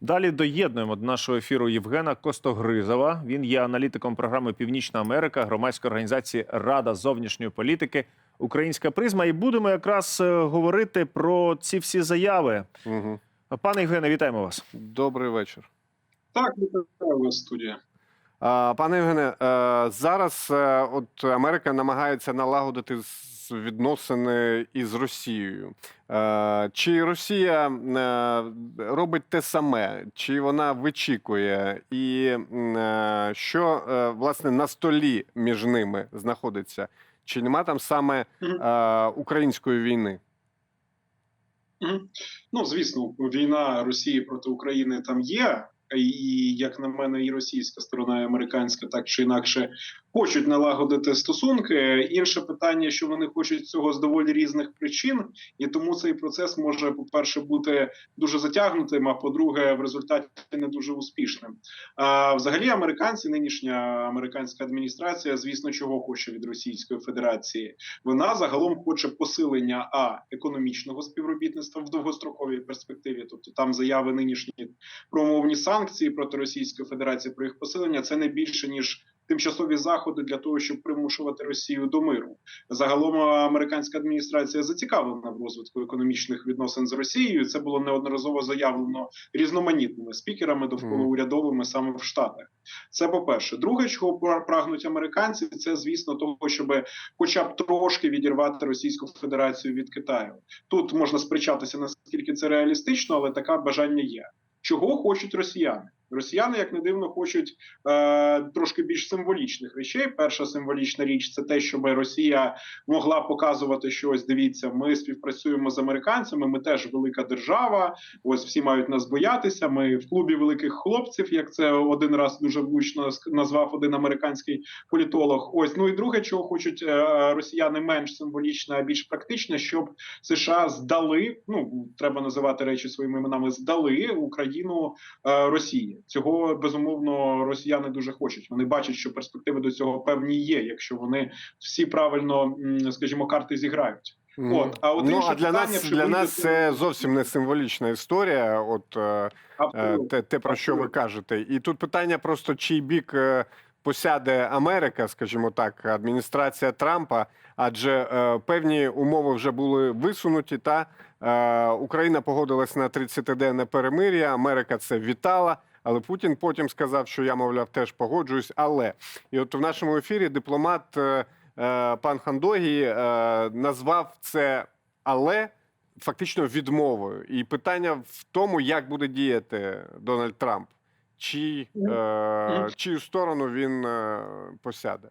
Далі доєднуємо до нашого ефіру Євгена Костогризова. Він є аналітиком програми Північна Америка громадської організації Рада зовнішньої політики Українська призма. І будемо якраз е, говорити про ці всі заяви. Угу. Пане Євгене, вітаємо вас. Добрий вечір. Так, вітаю вас, студія. Пане Євгене, е, зараз е, от Америка намагається налагодити відносини із Росією. Е, Чи Росія е, робить те саме, чи вона вичікує, і е, що власне на столі між ними знаходиться? Чи нема там саме української війни? Ну, звісно, війна Росії проти України там є. І як на мене, і російська сторона, і американська так чи інакше хочуть налагодити стосунки. Інше питання, що вони хочуть цього з доволі різних причин, і тому цей процес може, по-перше, бути дуже затягнутим, а по-друге, в результаті не дуже успішним. А взагалі, американці, нинішня американська адміністрація, звісно, чого хоче від Російської Федерації. Вона загалом хоче посилення а економічного співробітництва в довгостроковій перспективі, тобто там заяви нинішні про умовні санкції проти Російської Федерації про їх посилення. Це не більше ніж тимчасові заходи для того, щоб примушувати Росію до миру. Загалом американська адміністрація зацікавлена в розвитку економічних відносин з Росією. Це було неодноразово заявлено різноманітними спікерами довкола урядовими саме в Штатах. Це по перше. Друге, чого пра- прагнуть американці, це звісно того, щоб хоча б трошки відірвати Російську Федерацію від Китаю. Тут можна сперечатися наскільки це реалістично, але таке бажання є. Чого хочуть росіяни? Росіяни, як не дивно, хочуть е, трошки більш символічних речей. Перша символічна річ це те, щоб Росія могла показувати, що ось дивіться, ми співпрацюємо з американцями. Ми теж велика держава. Ось всі мають нас боятися. Ми в клубі великих хлопців, як це один раз дуже влучно назвав один американський політолог. Ось ну і друге, чого хочуть е, росіяни менш символічне, а більш практичне, щоб США здали. Ну треба називати речі своїми іменами. Здали Україну е, Росії. Цього безумовно росіяни дуже хочуть. Вони бачать, що перспективи до цього певні є, якщо вони всі правильно, скажімо, карти зіграють. От, а от ну, а для питання, нас для нас це- це зовсім не символічна історія. От е, Е, Абсолютно. те, те, про що ви кажете. І тут питання просто, чий бік е, посяде Америка, скажімо так, адміністрація Трампа, адже певні умови вже були висунуті. Та Україна погодилась на 30-денне перемир'я. Америка це вітала. Але Путін потім сказав, що я, мовляв, теж погоджуюсь. Але і от в нашому ефірі дипломат е, е, пан Хандогі е, назвав це але фактично відмовою. І питання в тому, як буде діяти Дональд Трамп, чи е, чию сторону він е, посяде.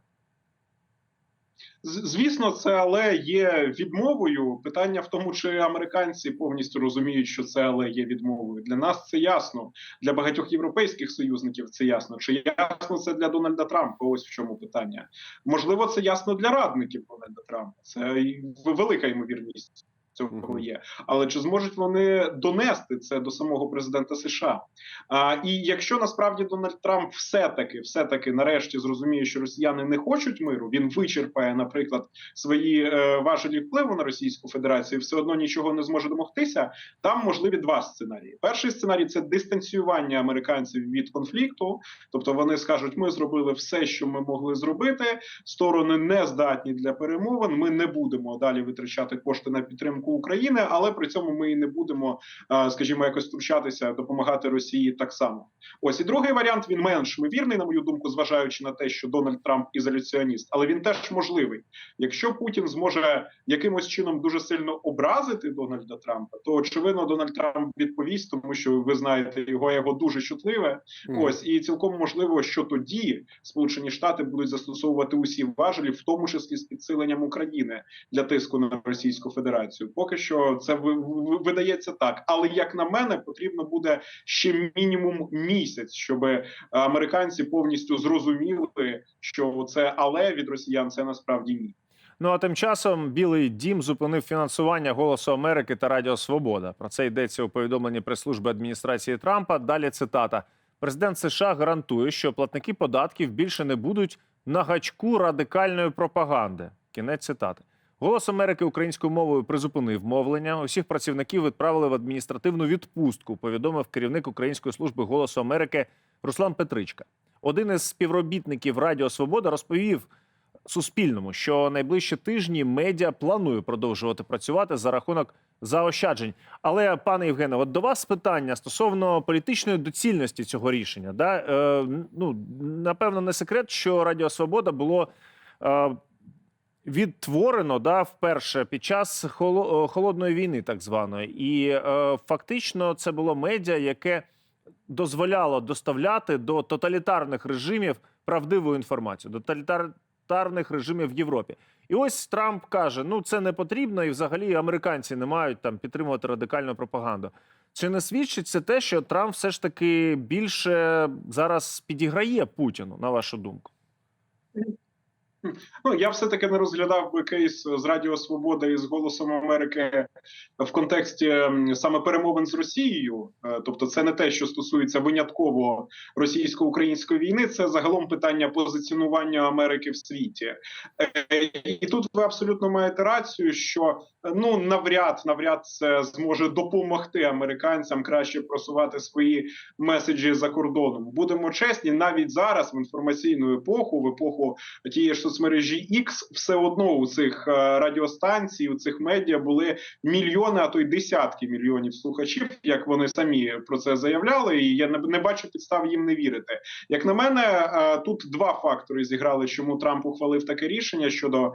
Звісно, це але є відмовою. Питання в тому, чи американці повністю розуміють, що це але є відмовою. Для нас це ясно. Для багатьох європейських союзників це ясно. Чи ясно це для Дональда Трампа? Ось в чому питання. Можливо, це ясно для радників Дональда Трампа. Це велика ймовірність. Цього є, але чи зможуть вони донести це до самого президента США? А, і якщо насправді Дональд Трамп все-таки, все-таки нарешті зрозуміє, що росіяни не хочуть миру, він вичерпає, наприклад, свої е, важелі впливу на Російську Федерацію, все одно нічого не зможе домогтися. Там можливі два сценарії. Перший сценарій це дистанціювання американців від конфлікту, тобто вони скажуть, ми зробили все, що ми могли зробити. Сторони не здатні для перемовин. Ми не будемо далі витрачати кошти на підтримку України, але при цьому ми не будемо, е, скажімо, якось втручатися, допомагати Росії так само. Ось і другий варіант він менш ймовірний, на мою думку, зважаючи на те, що Дональд Трамп ізоляціоніст, але він теж можливий. Якщо Путін зможе якимось чином дуже сильно образити Дональда Трампа, то очевидно Дональд Трамп відповість, тому що ви знаєте його його дуже чутливе. Мгм. Ось і цілком можливо, що тоді Сполучені Штати будуть застосовувати усі важелі, в тому числі з підсиленням України для тиску на Російську Федерацію. Поки що це ви- ви- видається так. Але як на мене, потрібно буде ще мінімум місяць, щоб американці повністю зрозуміли, що це але від росіян це насправді ні. Ну а тим часом Білий Дім зупинив фінансування Голосу Америки та Радіо Свобода. Про це йдеться у повідомленні прес-служби адміністрації Трампа. Далі цитата: президент США гарантує, що платники податків більше не будуть на гачку радикальної пропаганди. Кінець цитати. Голос Америки українською мовою призупинив мовлення. Усіх працівників відправили в адміністративну відпустку. Повідомив керівник Української служби Голосу Америки Руслан Петричка. Один із співробітників Радіо Свобода розповів Суспільному, що найближчі тижні медіа планує продовжувати працювати за рахунок заощаджень. Але, пане Євгене, от до вас питання стосовно політичної доцільності цього рішення. Да? Е, ну, напевно, не секрет, що Радіо Свобода було е, відтворено да, вперше під час е, холодної війни, так званої. І е, фактично це було медіа, яке дозволяло доставляти до тоталітарних режимів правдиву інформацію, до тоталітарних режимів в Європі. І ось Трамп каже: ну це не потрібно, і взагалі американці не мають там підтримувати радикальну пропаганду. Чи не свідчить це те, що Трамп все ж таки більше зараз підіграє Путіну, на вашу думку? Ну я все таки не розглядав би кейс з Радіо Свобода і з Голосом Америки в контексті саме перемовин з Росією. Е, Тобто, це не те, що стосується винятково російсько-української війни. Це загалом питання позиціонування Америки в світі. Е, І тут ви абсолютно маєте рацію, що е, ну навряд навряд це зможе допомогти американцям краще просувати свої меседжі за кордоном. Будемо чесні, навіть зараз в інформаційну епоху, в епоху тієї ж соцмережі X, все одно у цих е, радіостанцій, у цих медіа були мільйони, а то й десятки мільйонів слухачів, як вони самі про це заявляли. І я не, бачу підстав їм не вірити. Як на мене, е, тут два фактори зіграли, чому Трамп ухвалив таке рішення щодо е,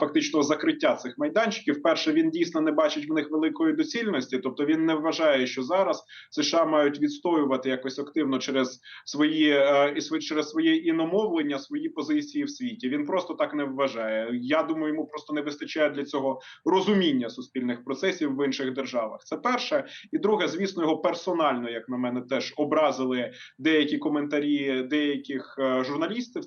фактичного закриття цих майданчиків. Перше, він дійсно не бачить в них великої доцільності, тобто він не вважає, що зараз США мають відстоювати якось активно через свої і через своє іномовлення, свої позиції в світі. Він просто так не вважає. Я думаю, йому просто не вистачає для цього розуміння суспільних процесів в інших державах. Це перше, і друге, звісно, його персонально, як на мене, теж образили деякі коментарі деяких е, журналістів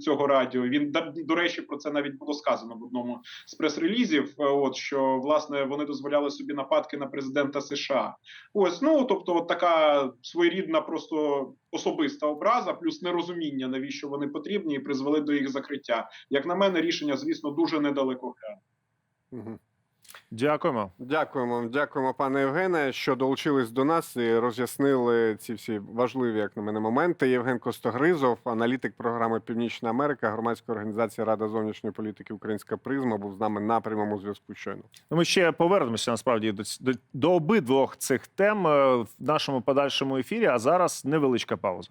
цього радіо. Він до речі, про це навіть було сказано в одному з прес-релізів. е, От що власне вони дозволяли собі нападки на президента США. Ось ну тобто, от така своєрідна, просто особиста образа, плюс нерозуміння, навіщо вони потрібні, і призвели до їх закриття. Як на мене, рішення, звісно, дуже недалеко. Мгм. Дякуємо. Дякуємо, дякуємо, пане Євгене, що долучились до нас і роз'яснили ці всі важливі, як на мене, моменти. Євген Костогризов, аналітик програми Північна Америка, громадська організація Рада зовнішньої політики Українська призма, був з нами на прямому зв'язку. Щойно. Ну, Ми ще повернемося насправді до, до, до обидвох цих тем е, в нашому подальшому ефірі. А зараз невеличка пауза.